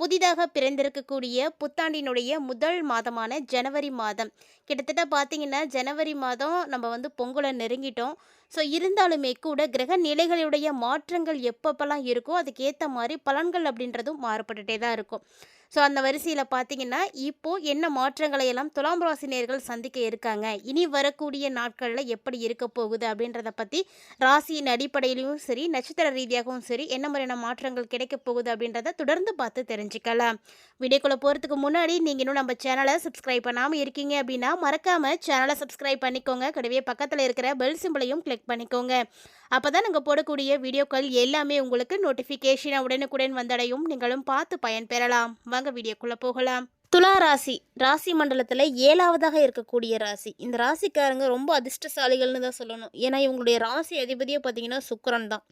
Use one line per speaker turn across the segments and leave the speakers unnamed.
புதிதாக பிறந்திருக்கக்கூடிய புத்தாண்டினுடைய முதல் மாதமான ஜனவரி மாதம். கிட்டத்தட்ட பார்த்திங்கன்னா ஜனவரி மாதம் நம்ம வந்து பொங்கலை நெருங்கிட்டோம். ஸோ இருந்தாலுமே கூட கிரக நிலைகளுடைய மாற்றங்கள் எப்பப்பெல்லாம் இருக்கோ அதுக்கேற்ற மாதிரி பலன்கள் அப்படின்றதும் மாறுபட்டுட்டே தான் இருக்கும். ஸோ அந்த வரிசையில் பார்த்தீங்கன்னா இப்போ என்ன மாற்றங்களை எல்லாம் துலாம் ராசினியர்கள் சந்திக்க இருக்காங்க? இனி வரக்கூடிய நாட்களில் எப்படி இருக்க போகுது அப்படின்றத பற்றி ராசியின் அடிப்படையிலையும் சரி நட்சத்திர ரீதியாகவும் சரி என்ன மாதிரியான மாற்றங்கள் கிடைக்க போகுது அப்படின்றத தொடர்ந்து பார்த்து தெரிஞ்சு தெரிஞ்சுக்கலாம். வீடியோக்குள்ளே போகிறதுக்கு முன்னாடி நீங்கள் இன்னும் நம்ம சேனலை சப்ஸ்கிரைப் பண்ணாமல் இருக்கீங்க அப்படின்னா மறக்காமல் சேனலை சப்ஸ்கிரைப் பண்ணிக்கோங்க. கூடவே பக்கத்தில் இருக்கிற பெல் சிம்பிளையும் கிளிக் பண்ணிக்கோங்க. அப்போ தான் நாங்கள் போடக்கூடிய வீடியோக்கள் எல்லாமே உங்களுக்கு நோட்டிஃபிகேஷனாக உடனுக்குடன் வந்தடையும். நீங்களும் பார்த்து பயன்பெறலாம் வாங்க வீடியோக்குள்ளே போகலாம். துலா ராசி. ராசி மண்டலத்தில் ஏழாவதாக இருக்கக்கூடிய ராசி. இந்த ராசிக்காரங்க ரொம்ப அதிர்ஷ்டசாலிகள்னு தான் சொல்லணும். ஏன்னா இவங்களுடைய ராசி அதிபதியே பார்த்தீங்கன்னா சுக்கரன் தான்.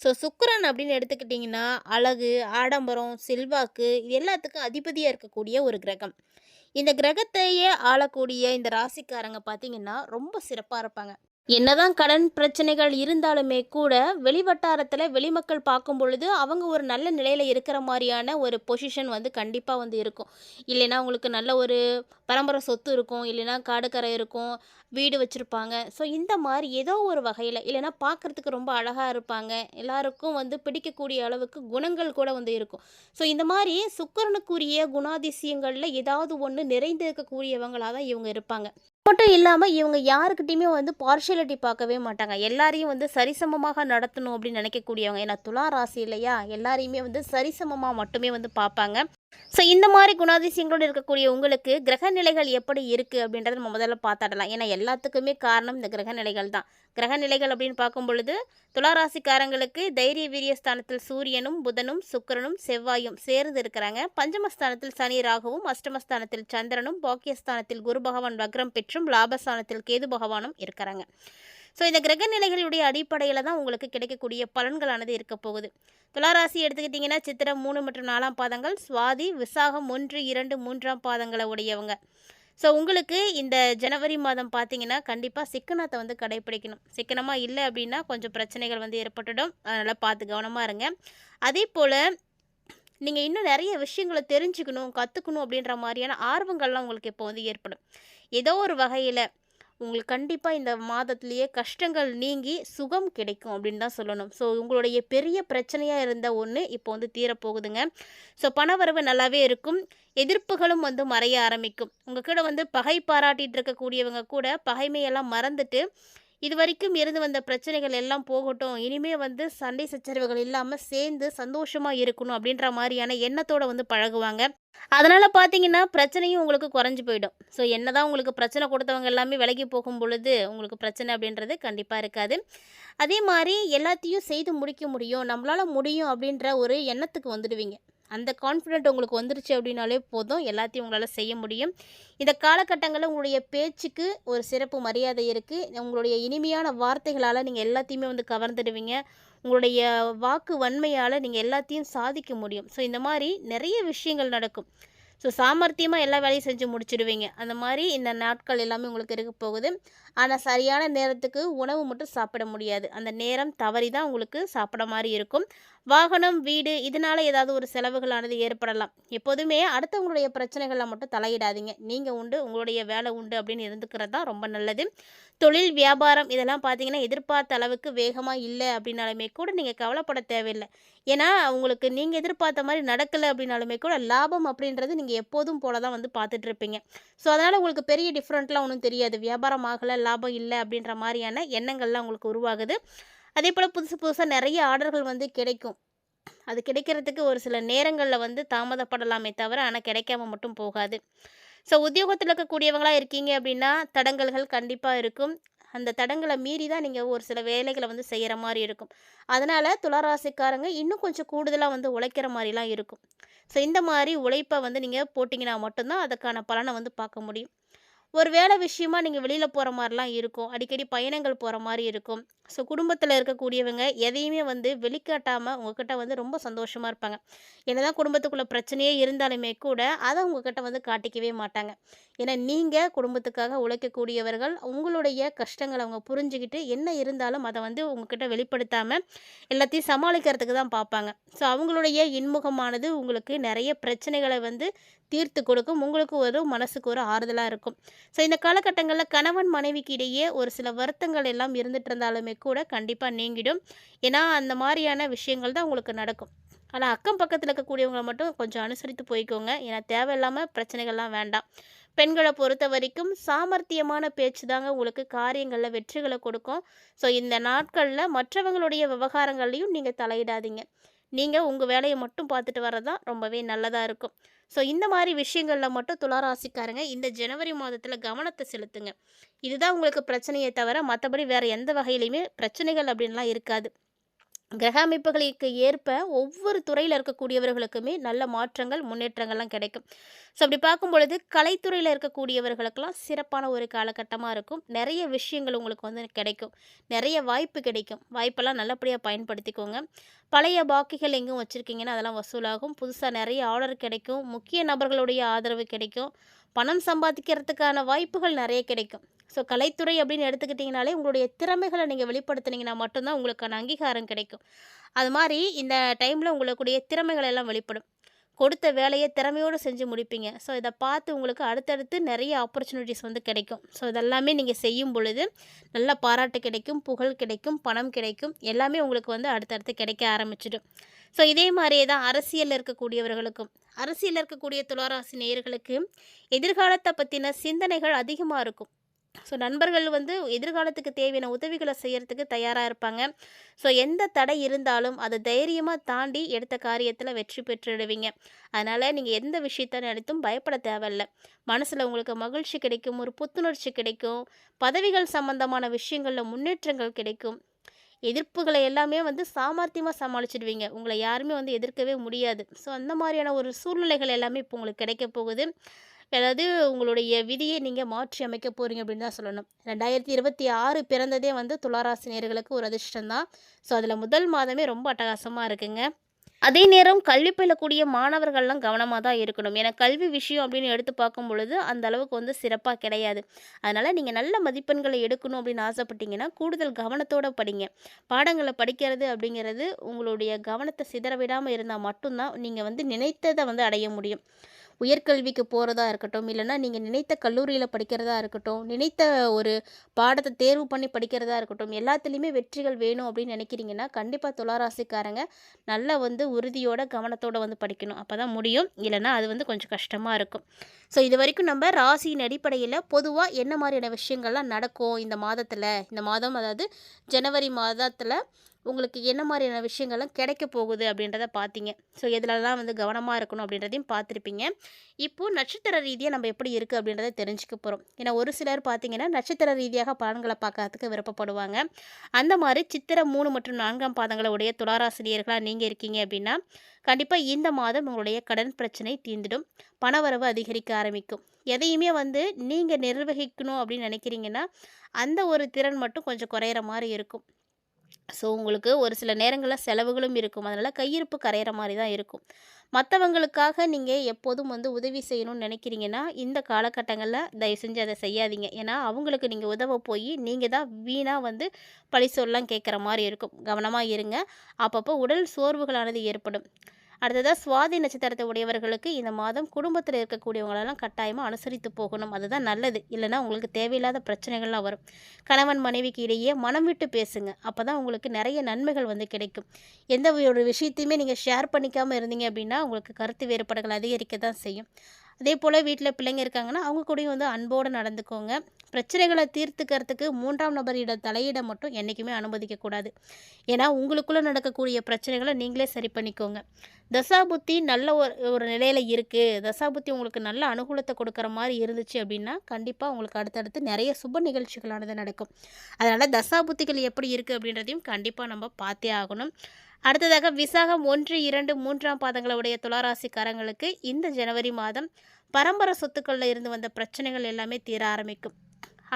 ஸோ சுக்கரன் அப்படின்னு எடுத்துக்கிட்டிங்கன்னா அழகு ஆடம்பரம் செல்வாக்கு இது எல்லாத்துக்கும் அதிபதியாக இருக்கக்கூடிய ஒரு கிரகம். இந்த கிரகத்தையே ஆளக்கூடிய இந்த ராசிக்காரங்க பார்த்தீங்கன்னா ரொம்ப சிறப்பாக இருப்பாங்க. என்னதான் கடன் பிரச்சனைகள் இருந்தாலுமே கூட வெளிவட்டாரத்தில் வெளிமக்கள் பார்க்கும் பொழுது அவங்க ஒரு நல்ல நிலையில் இருக்கிற மாதிரியான ஒரு பொசிஷன் வந்து கண்டிப்பாக வந்து இருக்கும். இல்லைன்னா உங்களுக்கு நல்ல ஒரு பரம்பரை சொத்து இருக்கும். இல்லைன்னா காடுக்கரை இருக்கும். வீடு வச்சுருப்பாங்க. ஸோ இந்த மாதிரி ஏதோ ஒரு வகையில் இல்லைன்னா பார்க்குறதுக்கு ரொம்ப அழகாக இருப்பாங்க. எல்லாருக்கும் வந்து பிடிக்கக்கூடிய அளவுக்கு குணங்கள் கூட வந்து இருக்கும். ஸோ இந்த மாதிரி சுக்கரனுக்குரிய குணாதிசயங்களில் ஏதாவது ஒன்று நிறைந்திருக்கக்கூடியவங்களாக தான் இவங்க இருப்பாங்க. மட்டும் இல்லாமல் இவங்க யாருக்கிட்டையுமே வந்து பார்ஷியாலிட்டி பார்க்கவே மாட்டாங்க. எல்லாரையும் வந்து சரிசமமாக நடத்தணும் அப்படின்னு நினைக்கக்கூடியவங்க. ஏன்னா துலா ராசி இல்லையா? எல்லாரையுமே வந்து சரிசமமாக மட்டுமே வந்து பார்ப்பாங்க. ஸோ இந்த மாதிரி குணாதிசயங்களோடு இருக்கக்கூடிய உங்களுக்கு கிரக நிலைகள் எப்படி இருக்குது அப்படின்றத நம்ம முதல்ல பார்த்தாடலாம். ஏன்னா எல்லாத்துக்குமே காரணம் இந்த கிரக நிலைகள் தான். கிரக நிலைகள் அப்படின்னு பார்க்கும் பொழுது துளாராசிக்காரங்களுக்கு தைரிய வீரிய ஸ்தானத்தில் சூரியனும் புதனும் சுக்கரனும் செவ்வாயும் சேர்ந்து இருக்கிறாங்க. பஞ்சமஸ்தானத்தில் சனி ராகுவும் அஷ்டமஸ்தானத்தில் சந்திரனும் பாக்கியஸ்தானத்தில் குரு பகவான் வக்ரம் பெற்றும் லாபஸ்தானத்தில் கேது பகவானும் இருக்கிறாங்க. ஸோ இந்த கிரக நிலைகளுடைய அடிப்படையில் தான் உங்களுக்கு கிடைக்கக்கூடிய பலன்களானது இருக்க போகுது. துளாராசி எடுத்துக்கிட்டிங்கன்னா சித்திரம் மூணு மற்றும் நாலாம் பாதங்கள் சுவாதி விசாகம் ஒன்று இரண்டு மூன்றாம் பாதங்களை உடையவங்க. ஸோ உங்களுக்கு இந்த ஜனவரி மாதம் பார்த்தீங்கன்னா கண்டிப்பாக சிக்கனத்தை வந்து கடைப்பிடிக்கணும். சிக்கனமாக இல்லை அப்படின்னா கொஞ்சம் பிரச்சனைகள் வந்து ஏற்பட்டுடும். அதனால் பார்த்து கவனமாக இருங்க. அதே போல் நீங்கள் இன்னும் நிறைய விஷயங்களை தெரிஞ்சுக்கணும் கற்றுக்கணும் அப்படின்ற மாதிரியான ஆர்வங்கள்லாம் உங்களுக்கு இப்போ வந்து ஏற்படும். ஏதோ ஒரு வகையில் உங்களுக்கு கண்டிப்பாக இந்த மாதத்துலேயே கஷ்டங்கள் நீங்கி சுகம் கிடைக்கும் அப்படின்னு தான் சொல்லணும். ஸோ உங்களுடைய பெரிய பிரச்சனையாக இருந்த ஒன்று இப்போ வந்து தீரப்போகுதுங்க. ஸோ பணவரவு நல்லாவே இருக்கும். எதிர்ப்புகளும் வந்து மறைய ஆரம்பிக்கும். உங்கள் கூட வந்து பகை பாராட்டிகிட்டு இருக்கக்கூடியவங்க கூட பகைமையெல்லாம் மறந்துட்டு இது வரைக்கும் இருந்து வந்த பிரச்சனைகள் எல்லாம் போகட்டும். இனிமே வந்து சண்டை சச்சரவுகள் இல்லாமல் சேர்ந்து சந்தோஷமாக இருக்கணும் அப்படின்ற மாதிரியான எண்ணத்தோடு வந்து பழகுவாங்க. அதனால் பார்த்தீங்கன்னா பிரச்சனையும் உங்களுக்கு குறைஞ்சி போயிடும். ஸோ என்னதான் உங்களுக்கு பிரச்சனை கொடுத்தவங்க எல்லாமே விலகி போகும் பொழுது உங்களுக்கு பிரச்சனை அப்படின்றது கண்டிப்பாக இருக்காது. அதே மாதிரி எல்லாத்தையும் செய்து முடிக்க முடியும். நம்மளால் முடியும் அப்படின்ற ஒரு எண்ணத்துக்கு வந்துடுவீங்க. அந்த கான்ஃபிடென்ட் உங்களுக்கு வந்துருச்சு அப்படின்னாலே போதும். எல்லாத்தையும் உங்களால் செய்ய முடியும். இந்த காலகட்டங்களில் உங்களுடைய பேச்சுக்கு ஒரு சிறப்பு மரியாதை இருக்குது உங்களுடைய இனிமையான வார்த்தைகளால் நீங்கள் எல்லாத்தையுமே வந்து கவர்ந்துடுவீங்க. உங்களுடைய வாக்கு வன்மையால் நீங்கள் எல்லாத்தையும் சாதிக்க முடியும். ஸோ இந்த மாதிரி நிறைய விஷயங்கள் நடக்கும். ஸோ சாமர்த்தியமாக எல்லா வேலையும் செஞ்சு முடிச்சிடுவீங்க. அந்த மாதிரி இந்த நாட்கள் எல்லாமே உங்களுக்கு இருக்க போகுது. ஆனால் சரியான நேரத்துக்கு உணவு மட்டும் சாப்பிட முடியாது. அந்த நேரம் தவறி தான் உங்களுக்கு சாப்பிட மாதிரி இருக்கும். வாகனம் வீடு இதனால் ஏதாவது ஒரு செலவுகளானது ஏற்படலாம். எப்போதுமே அடுத்தவங்களுடைய பிரச்சனைகளை மட்டும் தலையிடாதீங்க. நீங்கள் உண்டு உங்களுடைய வேலை உண்டு அப்படின்னு இருந்துக்கிறது தான் ரொம்ப நல்லது. தொழில் வியாபாரம் இதெல்லாம் பார்த்தீங்கன்னா எதிர்பார்த்த அளவுக்கு வேகமாக இல்லை அப்படின்னாலுமே கூட நீங்கள் கவலைப்பட தேவையில்லை. ஏன்னா உங்களுக்கு நீங்கள் எதிர்பார்த்த மாதிரி நடக்கலை அப்படின்னாலுமே கூட லாபம் அப்படின்றது நீங்கள் எப்போதும் போல தான் வந்து பார்த்துட்ருப்பீங்க ஸோ அதனால் உங்களுக்கு பெரிய டிஃப்ரெண்ட்லாம் ஒன்றும் தெரியாது. வியாபாரம் ஆகலை லாபம் இல்லை அப்படின்ற மாதிரியான எண்ணங்கள்லாம் உங்களுக்கு உருவாகுது. அதே போல் புதுசு புதுசாக நிறைய ஆர்டர்கள் வந்து கிடைக்கும். அது கிடைக்கிறதுக்கு ஒரு சில நேரங்களில் வந்து தாமதப்படலாமே தவிர ஆனால் கிடைக்காம மட்டும் போகாது. ஸோ உத்தியோகத்தில் இருக்கக்கூடியவங்களாக இருக்கீங்க அப்படின்னா தடங்கல்கள் கண்டிப்பாக இருக்கும். அந்த தடங்களை மீறி தான் நீங்கள் ஒரு சில வேலைகளை வந்து செய்கிற மாதிரி இருக்கும். அதனால் துளாராசிக்காரங்க இன்னும் கொஞ்சம் கூடுதலாக வந்து உழைக்கிற மாதிரிலாம் இருக்கும். ஸோ இந்த மாதிரி உழைப்பை வந்து நீங்கள் போட்டிங்கன்னா மட்டும்தான் அதுக்கான பலனை வந்து பார்க்க முடியும். ஒரு வேலை விஷயமா நீங்கள் வெளியில் போகிற மாதிரிலாம் இருக்கும். அடிக்கடி பயணங்கள் போகிற மாதிரி இருக்கும். ஸோ குடும்பத்தில் இருக்கக்கூடியவங்க எதையுமே வந்து வெளிக்காட்டாமல் உங்ககிட்ட வந்து ரொம்ப சந்தோஷமாக இருப்பாங்க. என்னதான் குடும்பத்துக்குள்ளே பிரச்சனையே இருந்தாலுமே கூட அதை உங்ககிட்ட வந்து காட்டிக்கவே மாட்டாங்க. ஏன்னா நீங்கள் குடும்பத்துக்காக உழைக்கக்கூடியவர்கள் உங்களுடைய கஷ்டங்களை அவங்க புரிஞ்சுக்கிட்டு என்ன இருந்தாலும் அதை வந்து உங்ககிட்ட வெளிப்படுத்தாமல் எல்லாத்தையும் சமாளிக்கிறதுக்கு தான் பார்ப்பாங்க. ஸோ அவங்களுடைய இன்முகமானது உங்களுக்கு நிறைய பிரச்சனைகளை வந்து தீர்த்து கொடுக்கும். உங்களுக்கு ஒரு மனசுக்கு ஒரு ஆறுதலாக இருக்கும். ஸோ இந்த காலகட்டங்களில் கணவன் மனைவிக்கு இடையே ஒரு சில வருத்தங்கள் எல்லாம் இருந்துட்டு இருந்தாலுமே கூட கண்டிப்பாக நீங்கிடும். ஏன்னா அந்த மாதிரியான விஷயங்கள் தான் உங்களுக்கு நடக்கும். ஆனால் அக்கம் பக்கத்தில் இருக்கக்கூடியவங்களை மட்டும் கொஞ்சம் அனுசரித்து போய்க்கோங்க. ஏன்னா தேவையில்லாமல் பிரச்சனைகள்லாம் வேண்டாம். பெண்களை பொறுத்த வரைக்கும் சாமர்த்தியமான பேச்சு தாங்க உங்களுக்கு காரியங்களில் வெற்றிகளை கொடுக்கும். ஸோ இந்த நாட்களில் மற்றவங்களுடைய விவகாரங்கள்லையும் நீங்கள் தலையிடாதீங்க. நீங்கள் உங்கள் வேலையை மட்டும் பார்த்துட்டு வர்றது தான் ரொம்பவே நல்லதாக இருக்கும். ஸோ இந்த மாதிரி விஷயங்களில் மட்டும் துளாராசிக்காரங்க இந்த ஜனவரி மாதத்தில் கவனத்தை செலுத்துங்க. இதுதான் உங்களுக்கு பிரச்சனையை தவிர மற்றபடி வேறு எந்த வகையிலையுமே பிரச்சனைகள் அப்படின்லாம் இருக்காது. கிரக அமைப்புகளுக்கு ஏற்ப ஒவ்வொரு துறையில் இருக்கக்கூடியவர்களுக்குமே நல்ல மாற்றங்கள் முன்னேற்றங்கள்லாம் கிடைக்கும். ஸோ அப்படி பார்க்கும் பொழுது கலைத்துறையில் இருக்கக்கூடியவர்களுக்கெல்லாம் சிறப்பான ஒரு காலகட்டமாக இருக்கும். நிறைய விஷயங்கள் உங்களுக்கு வந்து கிடைக்கும். நிறைய வாய்ப்பு கிடைக்கும். வாய்ப்பெல்லாம் நல்லபடியாக பயன்படுத்திக்கோங்க. பழைய பாக்கிகள் எங்கும் வச்சுருக்கீங்கன்னா அதெல்லாம் வசூலாகும். புதுசாக நிறைய ஆர்டர் கிடைக்கும். முக்கிய நபர்களுடைய ஆதரவு கிடைக்கும். பணம் சம்பாதிக்கிறதுக்கான வாய்ப்புகள் நிறைய கிடைக்கும். ஸோ கலைத்துறை அப்படின்னு எடுத்துக்கிட்டிங்கனாலே உங்களுடைய திறமைகளை நீங்கள் வெளிப்படுத்துனீங்கன்னா மட்டும்தான் உங்களுக்கான அங்கீகாரம் கிடைக்கும். அது மாதிரி இந்த டைமில் உங்களுக்குடைய திறமைகள் எல்லாம் வெளிப்படும். கொடுத்த வேலையை திறமையோடு செஞ்சு முடிப்பீங்க. ஸோ இதை பார்த்து உங்களுக்கு அடுத்தடுத்து நிறைய ஆப்பர்ச்சுனிட்டிஸ் வந்து கிடைக்கும். ஸோ இதெல்லாமே நீங்கள் செய்யும் பொழுது நல்ல பாராட்டு கிடைக்கும் புகழ் கிடைக்கும் பணம் கிடைக்கும். எல்லாமே உங்களுக்கு வந்து அடுத்தடுத்து கிடைக்க ஆரம்பிச்சிடும். ஸோ இதே மாதிரியே தான் அரசியலில் இருக்கக்கூடியவர்களுக்கும். அரசியலில் இருக்கக்கூடிய துளாராசி நேயர்களுக்கு எதிர்காலத்தை பற்றின சிந்தனைகள் அதிகமாக இருக்கும். ஸோ நண்பர்கள் வந்து எதிர்காலத்துக்கு தேவையான உதவிகளை செய்கிறதுக்கு தயாராக இருப்பாங்க. ஸோ எந்த தடை இருந்தாலும் அதை தைரியமாக தாண்டி எடுத்த காரியத்தில் வெற்றி பெற்றுடுவீங்க அதனால் நீங்கள் எந்த விஷயத்த நினைத்தும் பயப்பட தேவையில்ல. மனசில் உங்களுக்கு மகிழ்ச்சி கிடைக்கும் ஒரு புத்துணர்ச்சி கிடைக்கும் பதவிகள் சம்பந்தமான விஷயங்களில் முன்னேற்றங்கள் கிடைக்கும். எதிர்ப்புகளை எல்லாமே வந்து சாமர்த்தியமாக சமாளிச்சிடுவீங்க. உங்களை யாருமே வந்து எதிர்க்கவே முடியாது. ஸோ அந்த மாதிரியான ஒரு சூழ்நிலைகள் எல்லாமே இப்போ உங்களுக்கு கிடைக்க போகுது. அதாவது உங்களுடைய விதியை நீங்கள் மாற்றி அமைக்க போகிறீங்க அப்படின்னு தான் சொல்லணும். ரெண்டாயிரத்தி இருபத்தி ஆறு பிறந்ததே வந்து துளாராசி நேர்களுக்கு ஒரு அதிர்ஷ்டம் தான். ஸோ அதில் முதல் மாதமே ரொம்ப அட்டகாசமாக இருக்குங்க. அதே நேரம் கல்வி பயிலக்கூடிய மாணவர்கள்லாம் கவனமாக தான் இருக்கணும். ஏன்னா கல்வி விஷயம் அப்படின்னு எடுத்து பார்க்கும் பொழுது அந்த அளவுக்கு வந்து சிறப்பாக கிடையாது. அதனால் நீங்கள் நல்ல மதிப்பெண்களை எடுக்கணும் அப்படின்னு ஆசைப்பட்டீங்கன்னா கூடுதல் கவனத்தோடு படிங்க. பாடங்களை படிக்கிறது அப்படிங்கிறது உங்களுடைய கவனத்தை சிதற விடாமல் இருந்தால் மட்டும்தான் நீங்கள் வந்து நினைத்ததை வந்து அடைய முடியும். உயர்கல்விக்கு போகிறதா இருக்கட்டும் இல்லைனா நீங்கள் நினைத்த கல்லூரியில் படிக்கிறதா இருக்கட்டும் நினைத்த ஒரு பாடத்தை தேர்வு பண்ணி படிக்கிறதா இருக்கட்டும் எல்லாத்துலேயுமே வெற்றிகள் வேணும் அப்படின்னு நினைக்கிறீங்கன்னா கண்டிப்பாக துளாராசிக்காரங்க நல்லா வந்து உறுதியோட கவனத்தோடு வந்து படிக்கணும். அப்போ தான் முடியும். இல்லைனா அது வந்து கொஞ்சம் கஷ்டமாக இருக்கும். ஸோ இது வரைக்கும் நம்ம ராசியின் அடிப்படையில் பொதுவாக என்ன மாதிரியான விஷயங்கள்லாம் நடக்கும் இந்த மாதத்தில்? இந்த மாதம் அதாவது ஜனவரி மாதத்தில் உங்களுக்கு என்ன மாதிரியான விஷயங்கள்லாம் கிடைக்க போகுது அப்படின்றத பார்த்தீங்க. ஸோ எதுலலாம் வந்து கவனமாக இருக்கணும் அப்படின்றதையும் பார்த்துருப்பீங்க. இப்போது நட்சத்திர ரீதியாக நம்ம எப்படி இருக்குது அப்படின்றத தெரிஞ்சுக்க போகிறோம் ஏன்னா ஒரு சிலர் பார்த்தீங்கன்னா நட்சத்திர ரீதியாக பலன்களை பார்க்கறதுக்கு விருப்பப்படுவாங்க. அந்த மாதிரி சித்திர மூணு மற்றும் நான்காம் பாதங்களை உடைய துளாராசிரியர்களாக நீங்கள் இருக்கீங்க அப்படின்னா கண்டிப்பாக இந்த மாதம் உங்களுடைய கடன் பிரச்சனை தீர்ந்துடும். பணவரவு அதிகரிக்க ஆரம்பிக்கும். எதையுமே வந்து நீங்கள் நிர்வகிக்கணும் அப்படின்னு நினைக்கிறீங்கன்னா அந்த ஒரு திறன் மட்டும் கொஞ்சம் குறையிற மாதிரி இருக்கும். ஸோ உங்களுக்கு ஒரு சில நேரங்களில் செலவுகளும் இருக்கும். அதனால் கையிருப்பு கரையிற மாதிரி தான் இருக்கும். மற்றவங்களுக்காக நீங்கள் எப்போதும் வந்து உதவி செய்யணும்னு நினைக்கிறீங்கன்னா இந்த காலகட்டங்களில் தயவு செஞ்சு அதை செய்யாதீங்க. ஏன்னா அவங்களுக்கு நீங்கள் உதவ போய் நீங்கள் தான் வீணாக வந்து பழி சொல்லலாம் கேட்குற மாதிரி இருக்கும். கவனமாக இருங்க. அப்பப்போ உடல் சோர்வுகளானது ஏற்படும். அடுத்ததாக சுவாதி நட்சத்திரத்தை உடையவர்களுக்கு இந்த மாதம் குடும்பத்தில் இருக்கக்கூடியவங்களெல்லாம் கட்டாயமாக அனுசரித்து போகணும். அதுதான் நல்லது. இல்லைனா உங்களுக்கு தேவையில்லாத பிரச்சனைகள்லாம் வரும். கணவன் மனைவிக்கு இடையே மனம் விட்டு பேசுங்க. அப்போ தான் உங்களுக்கு நிறைய நன்மைகள் வந்து கிடைக்கும். எந்த ஒரு விஷயத்தையுமே நீங்கள் ஷேர் பண்ணிக்காமல் இருந்தீங்க அப்படின்னா உங்களுக்கு கருத்து வேறுபாடுகள் அதிகரிக்க தான் செய்யும். அதே போல் வீட்டில் பிள்ளைங்க இருக்காங்கன்னா அவங்க கூடயும் வந்து அன்போடு நடந்துக்கோங்க. பிரச்சனைகளை தீர்த்துக்கிறதுக்கு மூன்றாம் நபரிட தலையிட மட்டும் என்றைக்குமே அனுமதிக்கக்கூடாது ஏன்னா உங்களுக்குள்ளே நடக்கக்கூடிய பிரச்சனைகளை நீங்களே சரி பண்ணிக்கோங்க. தசாபுத்தி நல்ல ஒரு ஒரு நிலையில் இருக்குது தசாபுத்தி உங்களுக்கு நல்ல அனுகூலத்தை கொடுக்குற மாதிரி இருந்துச்சு அப்படின்னா கண்டிப்பாக உங்களுக்கு அடுத்தடுத்து நிறைய சுப நிகழ்ச்சிகளானது நடக்கும். அதனால் தசாபுத்திகள் எப்படி இருக்குது அப்படின்றதையும் கண்டிப்பாக நம்ம பார்த்தே ஆகணும். அடுத்ததாக விசாகம் ஒன்று இரண்டு மூன்றாம் பாதங்களுடைய துளாராசிக்காரங்களுக்கு இந்த ஜனவரி மாதம் பரம்பரை சொத்துக்களில் இருந்து வந்த பிரச்சனைகள் எல்லாமே தீர ஆரம்பிக்கும்.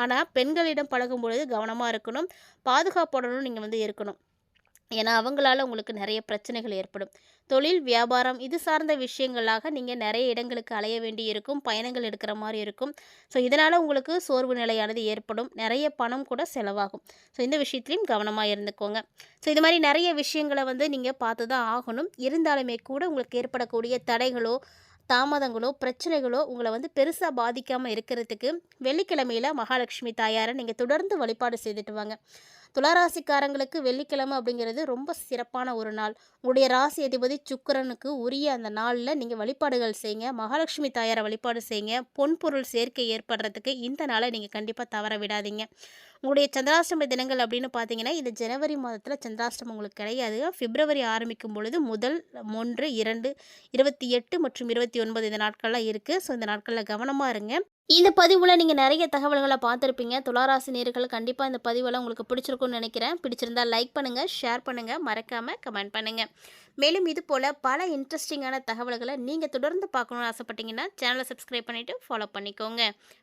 ஆனால் பெண்களிடம் பழகும் பொழுது கவனமாக இருக்கணும். பாதுகாப்புடனும் நீங்கள் வந்து இருக்கணும். ஏன்னா அவங்களால உங்களுக்கு நிறைய பிரச்சனைகள் ஏற்படும். தொழில் வியாபாரம் இது சார்ந்த விஷயங்களாக நீங்கள் நிறைய இடங்களுக்கு அலைய வேண்டி இருக்கும். பயணங்கள் எடுக்கிற மாதிரி இருக்கும். ஸோ இதனால் உங்களுக்கு சோர்வு நிலையானது ஏற்படும். நிறைய பணம் கூட செலவாகும். ஸோ இந்த விஷயத்துலையும் கவனமாக இருந்துக்கோங்க. ஸோ இது மாதிரி நிறைய விஷயங்களை வந்து நீங்கள் பார்த்து தான் ஆகணும். இருந்தாலுமே கூட உங்களுக்கு ஏற்படக்கூடிய தடைகளோ தாமதங்களோ பிரச்சனைகளோ உங்களை வந்து பெருசாக பாதிக்காமல் இருக்கிறதுக்கு வெள்ளிக்கிழமையில் மகாலட்சுமி தாயாரை நீங்கள் தொடர்ந்து வழிபாடு செய்துட்டு வாங்க. துளாராசிக்காரங்களுக்கு வெள்ளிக்கிழமை அப்படிங்கிறது ரொம்ப சிறப்பான ஒரு நாள். உங்களுடைய ராசி அதிபதி சுக்கரனுக்கு உரிய அந்த நாளில் நீங்கள் வழிபாடுகள் செய்யுங்க மகாலட்சுமி தாயாரை வழிபாடு செய்யுங்க பொன்பொருள் சேர்க்கை ஏற்படுறதுக்கு இந்த நாளை நீங்கள் கண்டிப்பாக தவற விடாதீங்க. உங்களுடைய சந்திராஷ்டம தினங்கள் அப்படின்னு பார்த்தீங்கன்னா இந்த ஜனவரி மாதத்தில் சந்திராஷ்டமம் உங்களுக்கு கிடையாது. பிப்ரவரி ஆரம்பிக்கும் பொழுது முதல் ஒன்று இரண்டு இருபத்தி எட்டு மற்றும் இருபத்தி ஒன்பது இந்த நாட்கள்லாம் இருக்குது ஸோ இந்த நாட்களில் கவனமாக இருங்க. இந்த பதிவில் நீங்கள் நிறைய தகவல்களை பார்த்துருப்பீங்க. துளாராசி நேர்கள் கண்டிப்பாக இந்த பதிவெல்லாம் உங்களுக்கு பிடிச்சிருக்கும்னு நினைக்கிறேன். பிடிச்சிருந்தால் லைக் பண்ணுங்கள் ஷேர் பண்ணுங்கள் மறக்காமல் கமெண்ட் பண்ணுங்கள் மேலும் இது போல் பல இன்ட்ரெஸ்டிங்கான தகவல்களை நீங்கள் தொடர்ந்து பார்க்கணுன்னு ஆசைப்பட்டீங்கன்னா சேனலை சப்ஸ்கிரைப் பண்ணிவிட்டு ஃபாலோ பண்ணிக்கோங்க.